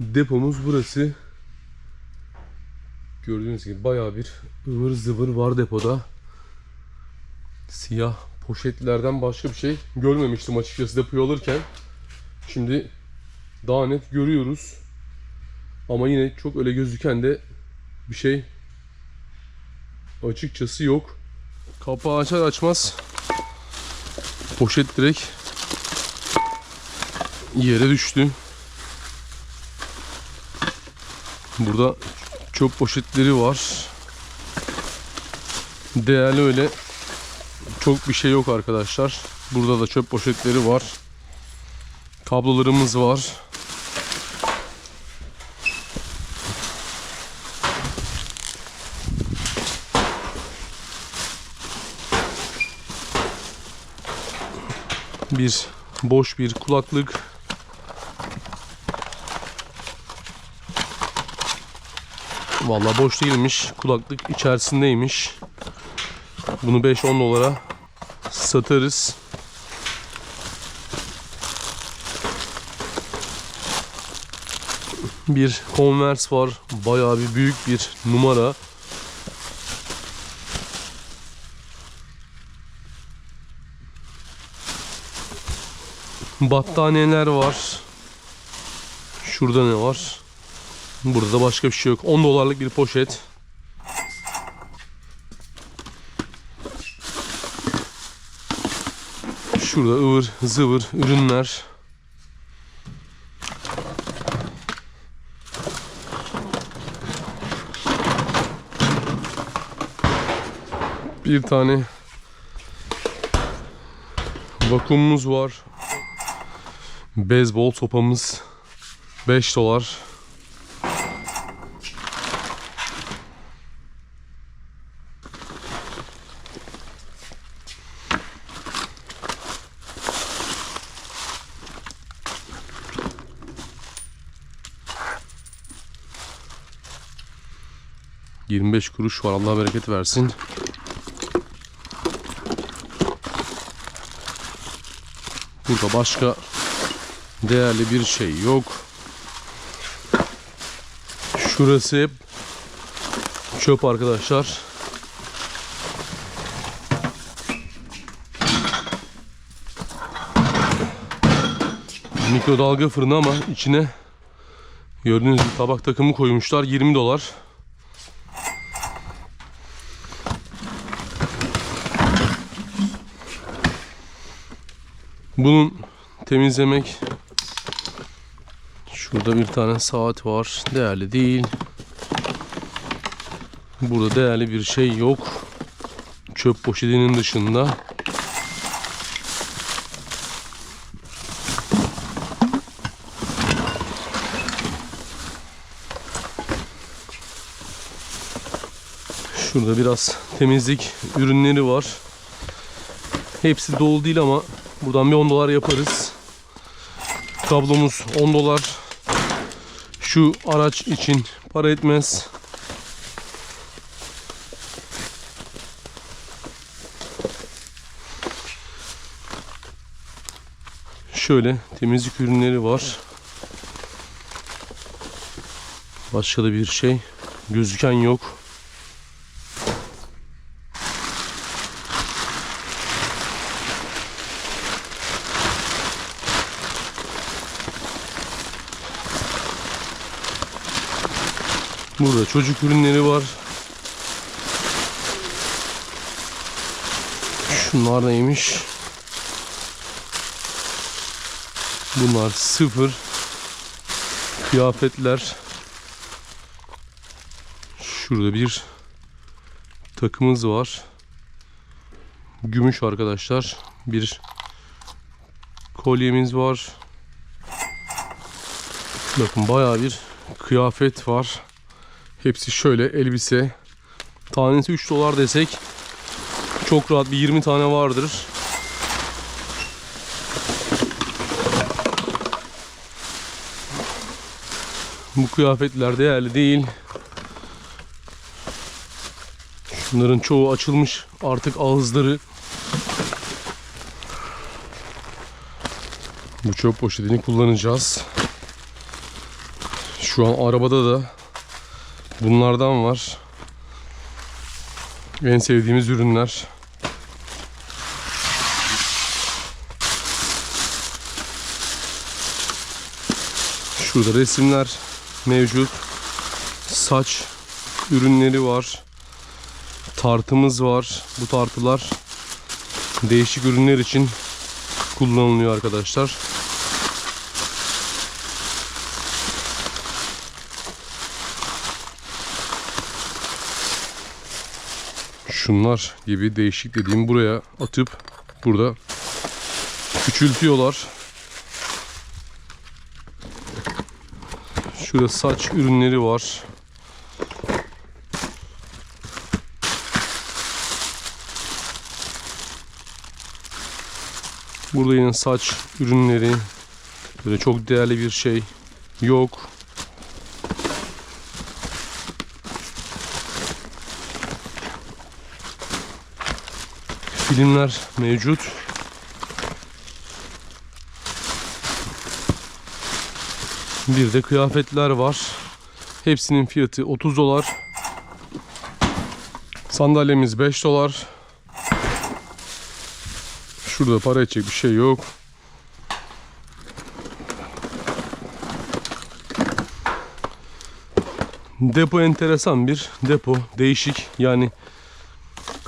Depomuz burası. Gördüğünüz gibi bayağı bir ıvır zıvır var depoda. Siyah poşetlerden başka bir şey görmemiştim açıkçası depoyu alırken. Şimdi daha net görüyoruz. Ama yine çok öyle gözüken de bir şey açıkçası yok. Kapağı açar açmaz poşet direkt yere düştü. Burada çöp poşetleri var. Değerli öyle çok bir şey yok arkadaşlar. Burada da çöp poşetleri var. Kablolarımız var. Bir boş bir kulaklık. Vallahi boş değilmiş. Kulaklık içerisindeymiş. Bunu 5-10 dolara satarız. Bir Converse var. Bayağı bir büyük bir numara. Battaniyeler var. Şurada ne var? Burada da başka bir şey yok. 10 dolarlık bir poşet. Şurada ıvır zıvır ürünler. Bir tane vakumumuz var. Beyzbol sopamız 5 dolar. ...25 kuruş var. Allah bereket versin. Burada başka değerli bir şey yok. Şurası hep çöp arkadaşlar. Mikrodalga fırını ama içine gördüğünüz gibi tabak takımı koymuşlar 20 dolar. Bunun temizlemek Şurada bir tane saat var. Değerli değil. Burada değerli bir şey yok. Çöp poşetinin dışında. Şurada biraz temizlik ürünleri var. Hepsi dolu değil ama buradan bir 10 dolar yaparız. Kablomuz 10 dolar. Şu araç için para etmez. Şöyle temizlik ürünleri var. Başka da bir şey gözüken yok. Burada çocuk ürünleri var. Şunlar neymiş? Bunlar sıfır. Kıyafetler. Şurada bir takımız var. Gümüş arkadaşlar. Bir kolyemiz var. Bakın bayağı bir kıyafet var. Hepsi şöyle elbise. Tanesi 3 dolar desek çok rahat bir 20 tane vardır. Bu kıyafetler değerli değil. Şunların çoğu açılmış artık ağızları. Bu çöp poşetini kullanacağız. Şu an arabada da bunlardan var. En sevdiğimiz ürünler. Şurada resimler mevcut. Saç ürünleri var. Tartımız var. Bu tartılar değişik ürünler için kullanılıyor arkadaşlar. Şunlar gibi değişik dediğim buraya atıp burada küçültüyorlar. Şurada saç ürünleri var. Burada yine saç ürünleri. Böyle çok değerli bir şey yok. Filmler mevcut. Bir de kıyafetler var. Hepsinin fiyatı 30 dolar. Sandalyemiz 5 dolar. Şurada para edecek bir şey yok. Depo enteresan bir depo. Değişik. Yani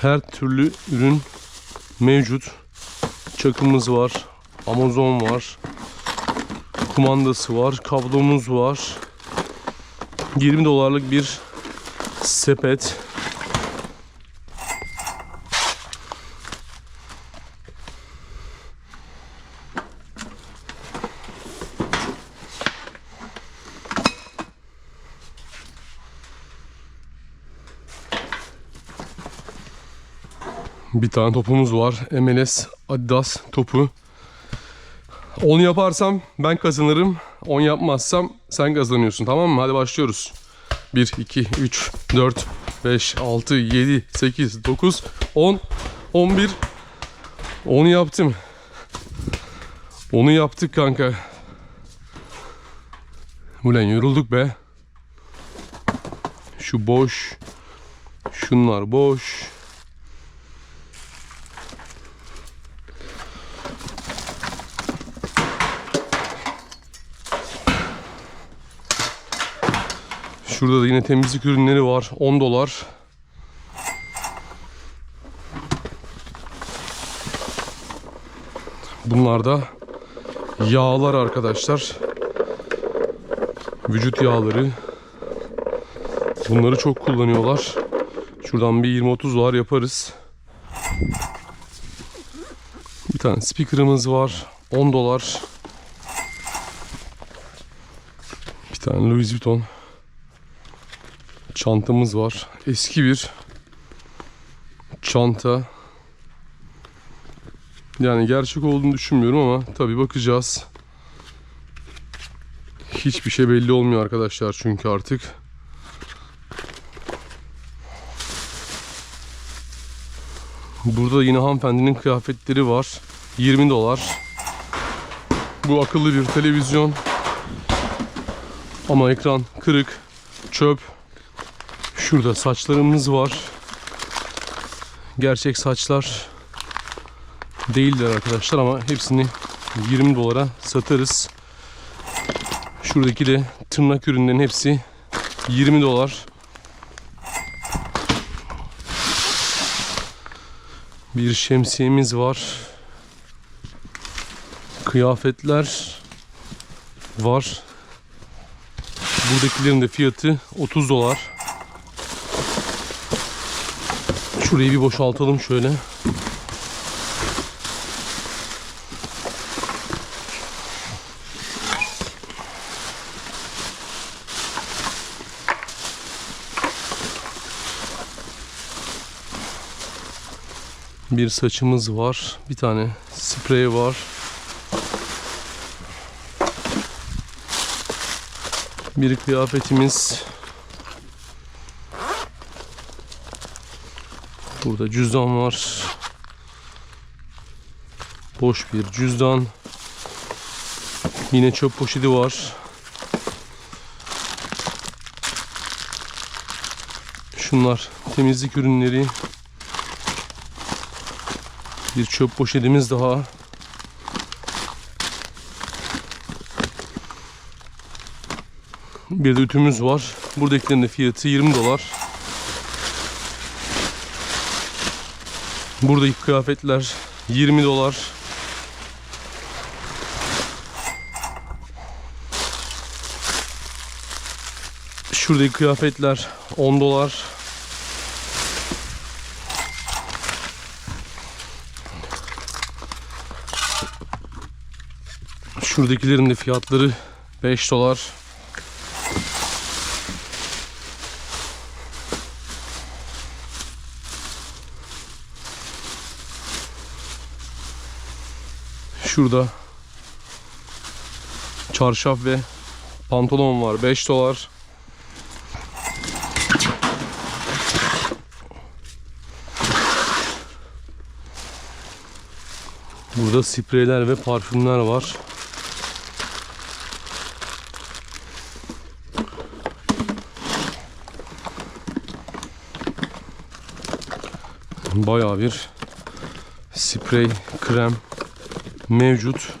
her türlü ürün mevcut. Çakımız var. Amazon var. Kumandası var. Kablomuz var. 20 dolarlık bir sepet. Bir tane topumuz var. MLS Adidas topu. 10 yaparsam ben kazanırım. 10 yapmazsam sen kazanıyorsun. Tamam mı? Hadi başlıyoruz. 1, 2, 3, 4, 5, 6, 7, 8, 9, 10, 11. 10'u yaptım. Onu yaptık kanka. Ulan yorulduk be. Şu boş. Şunlar boş. Şurada da yine temizlik ürünleri var. 10 dolar. Bunlar da yağlar arkadaşlar. Vücut yağları. Bunları çok kullanıyorlar. Şuradan bir 20-30 dolar yaparız. Bir tane speaker'ımız var. 10 dolar. Bir tane Louis Vuitton çantamız var. Eski bir çanta. Yani gerçek olduğunu düşünmüyorum ama tabi bakacağız. Hiçbir şey belli olmuyor arkadaşlar çünkü artık. Burada yine hanımefendinin kıyafetleri var. 20 dolar. Bu akıllı bir televizyon. Ama ekran kırık, çöp. Şurada saçlarımız var. Gerçek saçlar değiller arkadaşlar ama hepsini 20 dolara satarız. Şuradaki de tırnak ürünlerin hepsi 20 dolar. Bir şemsiyemiz var. Kıyafetler var. Buradakilerin de fiyatı 30 dolar. Şurayı bir boşaltalım şöyle. Bir saçımız var. Bir tane sprey var. Bir kıyafetimiz. Burada cüzdan var. Boş bir cüzdan. Yine çöp poşeti var. Şunlar temizlik ürünleri. Bir çöp poşetimiz daha. Bir de ütümüz var. Buradakilerin de fiyatı 20 dolar. Buradaki kıyafetler 20 dolar. Şuradaki kıyafetler 10 dolar. Şuradakilerin de fiyatları 5 dolar. Şurada çarşaf ve pantolon var 5 dolar. Burada spreyler ve parfümler var. Bayağı bir sprey, krem mevcut.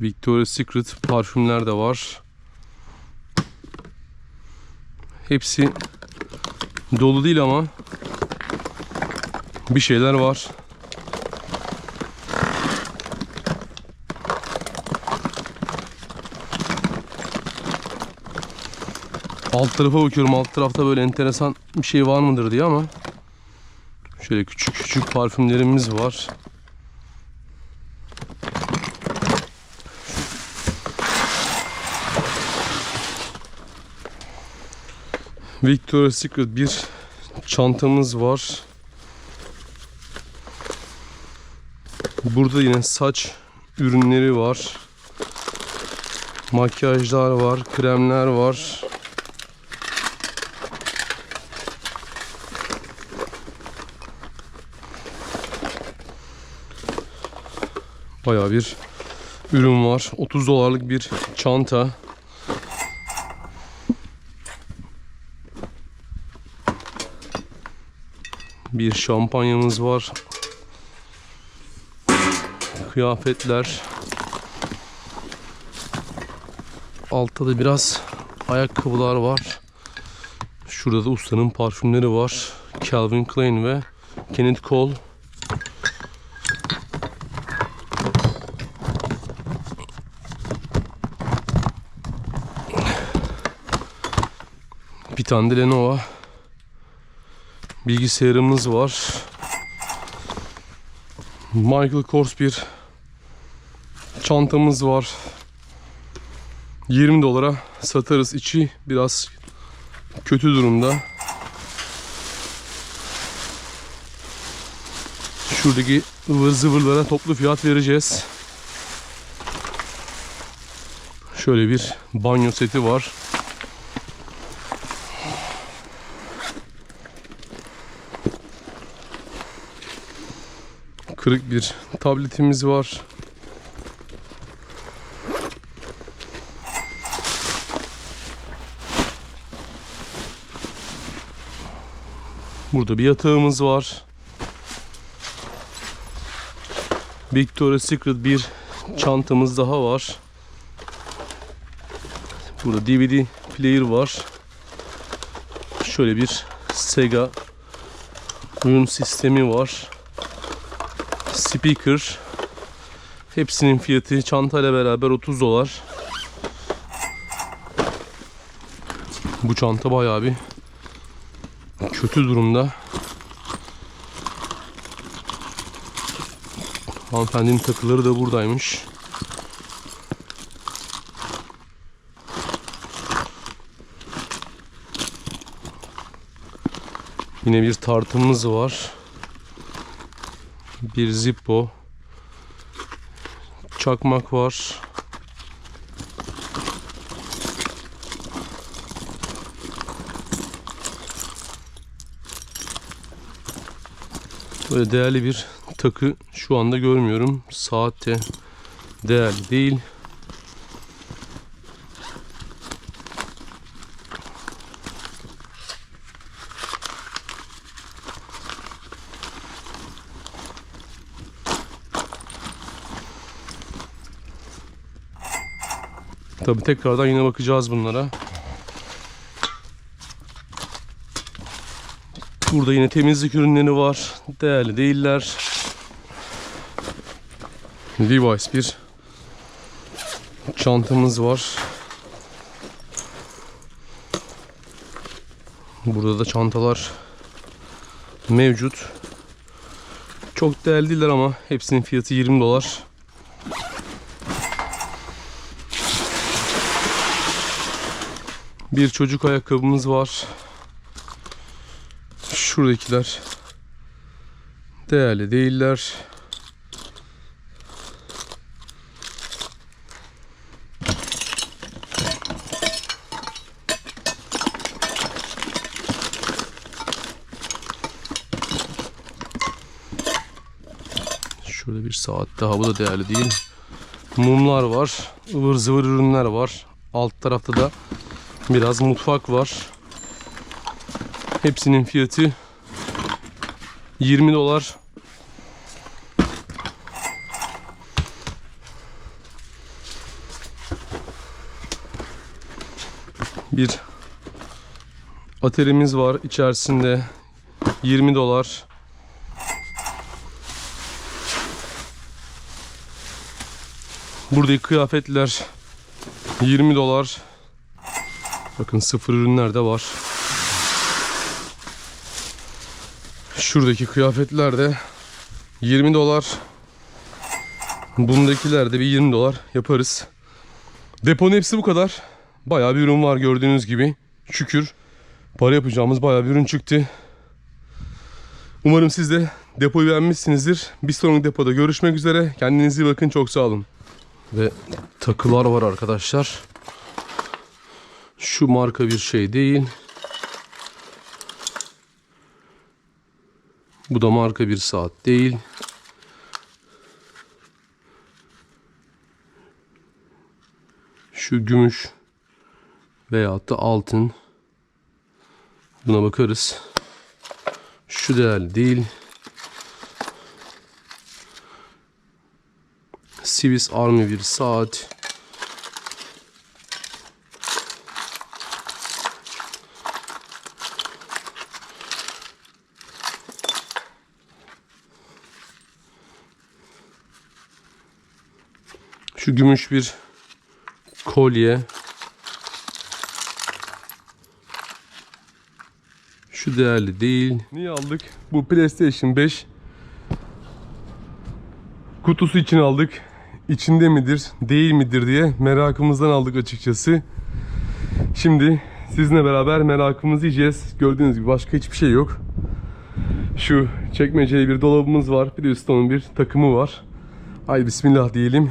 Victoria's Secret parfümler de var. Hepsi dolu değil ama bir şeyler var. Alt tarafa bakıyorum. Alt tarafta böyle enteresan bir şey var mıdır diye ama şöyle küçük küçük parfümlerimiz var. Victoria's Secret bir çantamız var. Burada yine saç ürünleri var. Makyajlar var, kremler var. Bayağı bir ürün var. 30 dolarlık bir çanta. Bir şampanyamız var. Kıyafetler. Altta da biraz ayakkabılar var. Şurada da ustanın parfümleri var. Calvin Klein ve Kenneth Cole. Bir tane de Lenovo bilgisayarımız var. Michael Kors bir çantamız var. 20 dolara satarız. İçi biraz kötü durumda. Şuradaki ıvır zıvırlara toplu fiyat vereceğiz. Şöyle bir banyo seti var. Kırık bir tabletimiz var. Burada bir yatağımız var. Victoria's Secret bir çantamız daha var. Burada DVD player var. Şöyle bir Sega oyun sistemi var. Speaker. Hepsinin fiyatı çantayla beraber 30 dolar. Bu çanta bayağı bir kötü durumda. Hanımefendinin takıları da buradaymış. Yine bir tartımız var. Bir Zippo. Çakmak var. Böyle değerli bir takı şu anda görmüyorum. Saat de değerli değil. Tabi tekrardan yine bakacağız bunlara. Burada yine temizlik ürünleri var. Değerli değiller. Levi's bir çantamız var. Burada da çantalar mevcut. Çok değerli değiller ama hepsinin fiyatı 20 dolar. Bir çocuk ayakkabımız var. Şuradakiler değerli değiller. Şurada bir saat daha bu da değerli değil. Mumlar var. ıvır zıvır ürünler var. Alt tarafta da biraz mutfak var. Hepsinin fiyatı 20 dolar. Bir aterimiz var içerisinde 20 dolar. Buradaki kıyafetler 20 dolar. Bakın sıfır ürünler de var. Şuradaki kıyafetler de 20 dolar. Bundakiler de bir 20 dolar yaparız. Deponun hepsi bu kadar. Bayağı bir ürün var gördüğünüz gibi. Şükür para yapacağımız bayağı bir ürün çıktı. Umarım siz de depoyu beğenmişsinizdir. Bir sonraki depoda görüşmek üzere. Kendinize iyi bakın. Çok sağ olun. Ve takılar var arkadaşlar. Şu marka bir şey değil. Bu da marka bir saat değil. Şu gümüş veyahut da altın. Buna bakarız. Şu değerli değil. Swiss Army bir saat. Şu gümüş bir kolye. Şu değerli değil. Niye aldık? Bu PlayStation 5 kutusu için aldık. İçinde midir, değil midir diye merakımızdan aldık açıkçası. Şimdi sizinle beraber merakımızı yiyeceğiz. Gördüğünüz gibi başka hiçbir şey yok. Şu çekmeceli bir dolabımız var. Bir de üstte onun bir takımı var. Haydi bismillah diyelim.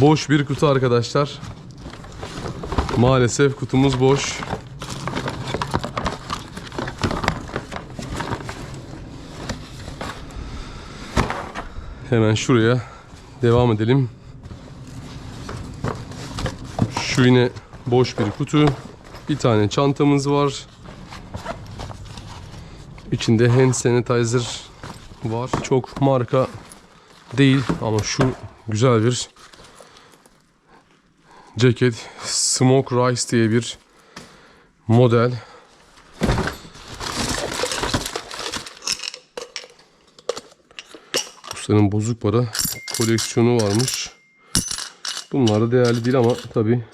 Boş bir kutu arkadaşlar. Maalesef kutumuz boş. Hemen şuraya devam edelim. Şu yine boş bir kutu. Bir tane çantamız var. İçinde hand sanitizer var. Çok marka değil ama şu güzel bir ceket. Smoke Rice diye bir model. Ustanın bozuk para koleksiyonu varmış. Bunlar da değerli değil ama tabi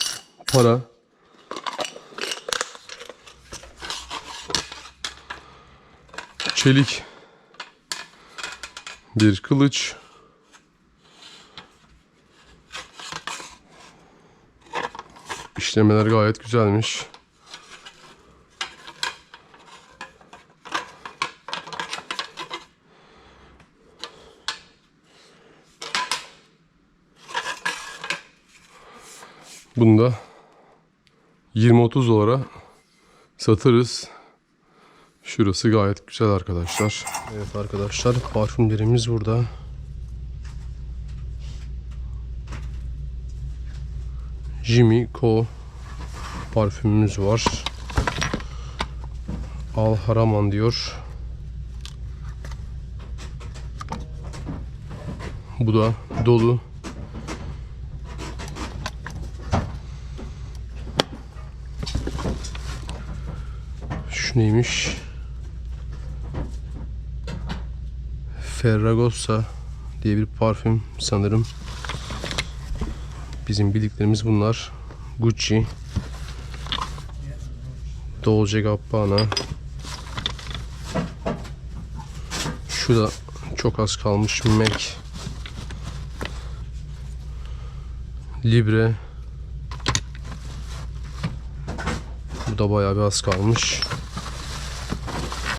para. Çelik bir kılıç. İşlemeler gayet güzelmiş. Bunu da 20-30 dolara satarız. Şurası gayet güzel arkadaşlar. Evet arkadaşlar parfümlerimiz burada. Jimmy Co parfümümüz var. Al Haraman diyor. Bu da dolu. Şu neymiş? Ferragosa diye bir parfüm sanırım. Bizim bildiklerimiz bunlar. Gucci. Dolce Gabbana. Şu da çok az kalmış. MAC. Libre. Bu da bayağı bir az kalmış.